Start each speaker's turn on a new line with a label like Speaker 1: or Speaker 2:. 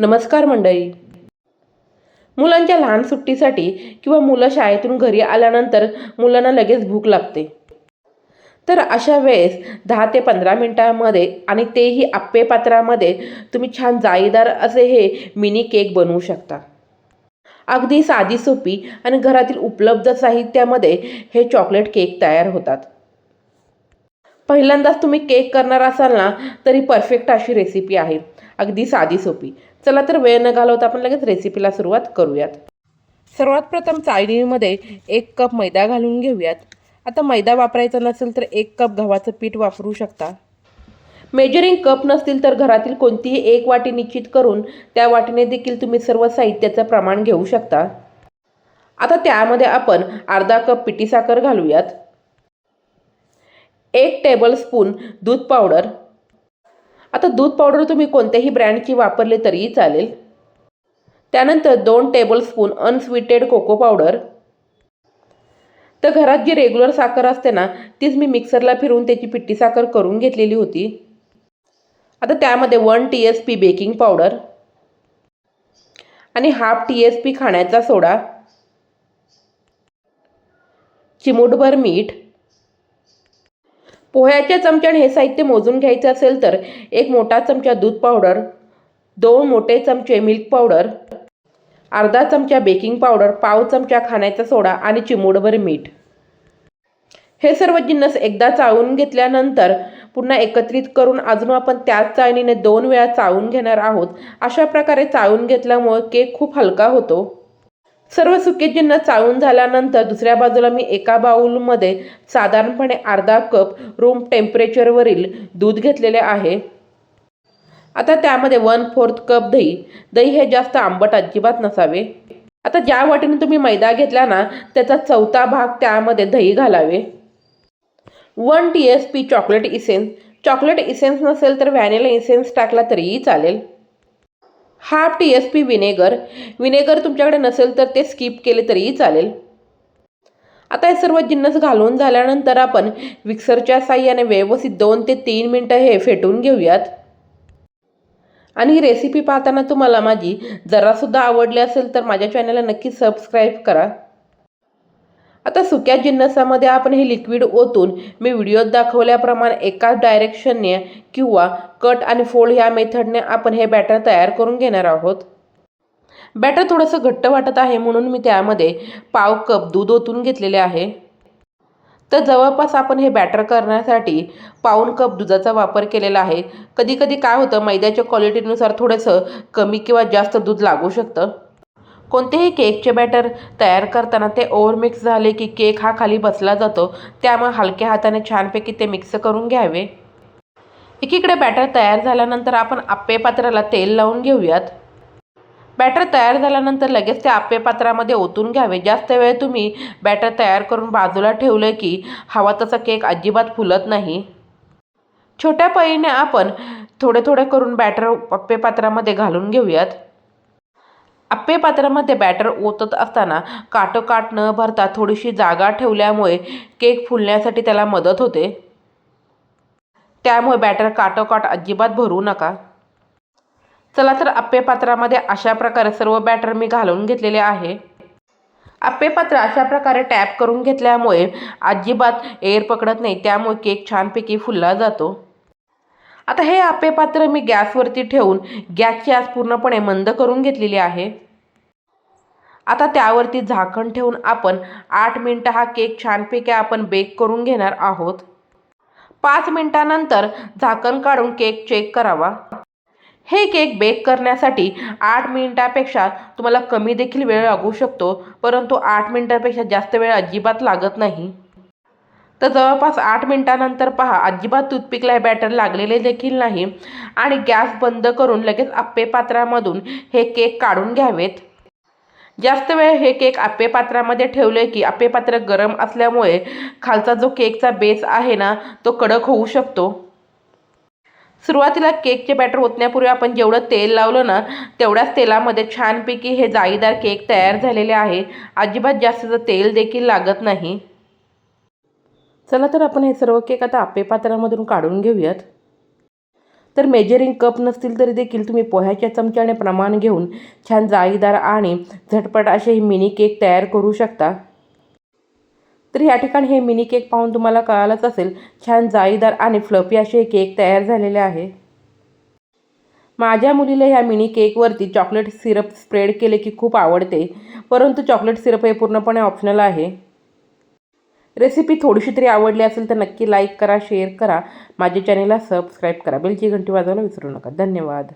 Speaker 1: नमस्कार मंडळी. मुलांच्या लहान सुट्टीसाठी किंवा मुलं शाळेतून घरी आल्यानंतर मुलांना लगेच भूक लागते. तर अशा वेळेस दहा ते पंधरा मिनटामध्ये आणि तेही आप्पे पात्रामध्ये तुम्ही छान जाळीदार असे हे मिनी केक बनवू शकता. अगदी साधी सोपी आणि घरातील उपलब्ध साहित्यामध्ये हे चॉकलेट केक तयार होतात. पहिल्यांदाच तुम्ही केक करणार असाल ना तरी परफेक्ट अशी रेसिपी आहे. अगदी साधी सोपी. चला तर वेळ न घालवता आपण लगेच रेसिपीला सुरुवात करूयात. सर्वात प्रथम चाळणीमध्ये एक कप मैदा घालून घेऊयात. आता मैदा वापरायचा नसेल तर एक कप गव्हाचं पीठ वापरू शकता. मेजरिंग कप नसतील तर घरातील कोणतीही एक वाटी निश्चित करून त्या वाटीने देखील तुम्ही सर्व साहित्याचं प्रमाण घेऊ शकता. आता त्यामध्ये आपण अर्धा कप पिठी साखर घालूयात. एक टेबलस्पून दूध पावडर आता दूध पावडर तुम्ही कोणत्याही ब्रँडची वापरली तरीही चालेल. त्यानंतर दोन टेबलस्पून अनस्वीटेड कोको पावडर तर घरात जी रेग्युलर साखर असते ना तीच मी मिक्सरला फिरवून त्याची पिट्टी साखर करून घेतलेली होती. आता त्यामध्ये one T S P baking powder आणि हाफ टी एस पी खाण्याचा सोडा. चिमूटभर मीठ. पोह्याच्या चमच्याने हे साहित्य मोजून घ्यायचं असेल तर एक मोठा चमचा दूध पावडर दोन मोठे चमचे मिल्क पावडर अर्धा चमचा बेकिंग पावडर पाव चमचा खाण्याचा सोडा आणि चिमूडभर मीठ. हे सर्व जिन्नस एकदा चाळून घेतल्यानंतर पुन्हा एकत्रित करून अजून आपण त्याच चाळणीने दोन वेळा चाळून घेणार आहोत. अशा प्रकारे चाळून घेतल्यामुळे केक खूप हलका होतो. सर्व सुके चाळून झाल्यानंतर दुसऱ्या बाजूला मी एका बाउलमध्ये साधारणपणे अर्धा कप रूम टेम्परेचरवरील दूध घेतलेले आहे. आता त्यामध्ये वन फोर्थ कप दही. दही हे जास्त आंबट अजिबात नसावे. आता ज्या वाटीने तुम्ही मैदा घेतला ना त्याचा चौथा भाग त्यामध्ये दही घालावे. One T S P chocolate essence chocolate essence नसेल तर व्हॅनिला इसेन्स टाकला तरीही चालेल. Half T S P vinegar. Vinegar तुमच्याकडे नसेल तर ते स्किप केले तरीही चालेल. आता हे सर्व जिन्नस घालून झाल्यानंतर आपण मिक्सरच्या साह्याने व्यवस्थित दोन ते तीन मिनटं हे फेटून घेऊयात. आणि ही रेसिपी पाहताना तुम्हाला माझी जरासुद्धा आवडली असेल तर माझ्या चॅनलला नक्की सबस्क्राईब करा. आता सुक्या जिन्नसामध्ये आपण हे लिक्विड ओतून मी व्हिडिओत दाखवल्याप्रमाणे एकाच डायरेक्शनने किंवा कट आणि फोल्ड ह्या मेथडने आपण हे बॅटर तयार करून घेणार आहोत. बॅटर थोडंसं घट्ट वाटत आहे म्हणून मी त्यामध्ये पाव कप दूध ओतून घेतलेले आहे. तर जवळपास आपण हे बॅटर करण्यासाठी पाऊन कप दुधाचा वापर केलेला आहे. कधी कधी काय होतं मैद्याच्या क्वालिटीनुसार थोडंसं कमी किंवा जास्त दूध लागू शकतं. कोणतेही केकचे बॅटर तयार करताना ते ओव्हर मिक्स झाले की केक हा खाली बसला जातो त्यामुळे हलक्या हाताने छानपैकी ते मिक्स करून घ्यावे. एकीकडे बॅटर तयार झाल्यानंतर आपण आप्पे पात्राला तेल लावून घेऊयात. बॅटर तयार झाल्यानंतर लगेच त्या आप्पे पात्रामध्ये ओतून घ्यावे. जास्त वेळ तुम्ही बॅटर तयार करून बाजूला ठेवलं की हवा तसा केक अजिबात फुलत नाही. छोट्या पळीने आपण थोडे थोडे करून बॅटर आप्पे पात्रामध्ये घालून घेऊयात. आप्पे पात्रामध्ये बॅटर ओतत असताना काटोकाट न भरता थोडीशी जागा ठेवल्यामुळे केक फुलण्यासाठी त्याला मदत होते. त्यामुळे बॅटर काटोकाट अजिबात भरू नका. चला तर आप्पे पात्रामध्ये अशा प्रकारे सर्व बॅटर मी घालून घेतलेले आहे. आप्पे पात्र अशा प्रकारे टॅप करून घेतल्यामुळे अजिबात एअर पकडत नाही त्यामुळे केक छानपैकी फुलला जातो. आता हे आपेपात्र मी गॅसवरती ठेवून गॅसची आस पूर्णपणे मंद करून घेतलेली आहे. आता त्यावरती झाकण ठेवून आपण आठ मिनटं हा केक छानपैकी आपण बेक करून घेणार आहोत. पाच मिनटानंतर झाकण काढून केक चेक करावा. हे केक बेक करण्यासाठी आठ मिनिटापेक्षा तुम्हाला कमी देखील वेळ लागू शकतो परंतु आठ मिनिटापेक्षा जास्त वेळ अजिबात लागत नाही. तर जवळपास आठ मिनिटानंतर पहा अजिबात टूथपिकला हे बॅटर लागलेले देखील नाही. आणि गॅस बंद करून लगेच आप्पे पात्रामधून हे केक काढून घ्यावेत. जास्त वेळ हे केक आप्पे पात्रामध्ये ठेवले की आप्पे पात्र गरम असल्यामुळे खालचा जो केकचा बेस आहे ना तो कडक होऊ शकतो. सुरुवातीला केकचे बॅटर ओतण्यापूर्वी आपण जेवढं तेल लावलं ना तेवढ्याच तेलामध्ये छानपैकी हे जाळीदार केक तयार झालेले आहे. अजिबात जास्तीचं तेल देखील लागत नाही. चला तर आपण हे सर्व केक आता आप्पे पात्रामधून काढून घेऊयात. तर मेजरिंग कप नसतील तरी देखील तुम्ही पोह्याच्या चमच्याने प्रमाण घेऊन छान जाळीदार आणि झटपट असे हे मिनी केक तयार करू शकता. तर या ठिकाणी हे मिनी केक पाहून तुम्हाला कळालंच असेल छान जाळीदार आणि फ्लफी असे हे केक तयार झालेले आहे. माझ्या मुलीला ह्या मिनी केकवरती चॉकलेट सिरप स्प्रेड केले की खूप आवडते परंतु चॉकलेट सिरप हे पूर्णपणे ऑप्शनल आहे. रेसिपी थोडीशी तरी आवडली असेल तर नक्की लाईक करा शेअर करा. माझ्या चॅनेलला सबस्क्राईब करा. बेलची घंटी वाजवायला विसरू नका. धन्यवाद.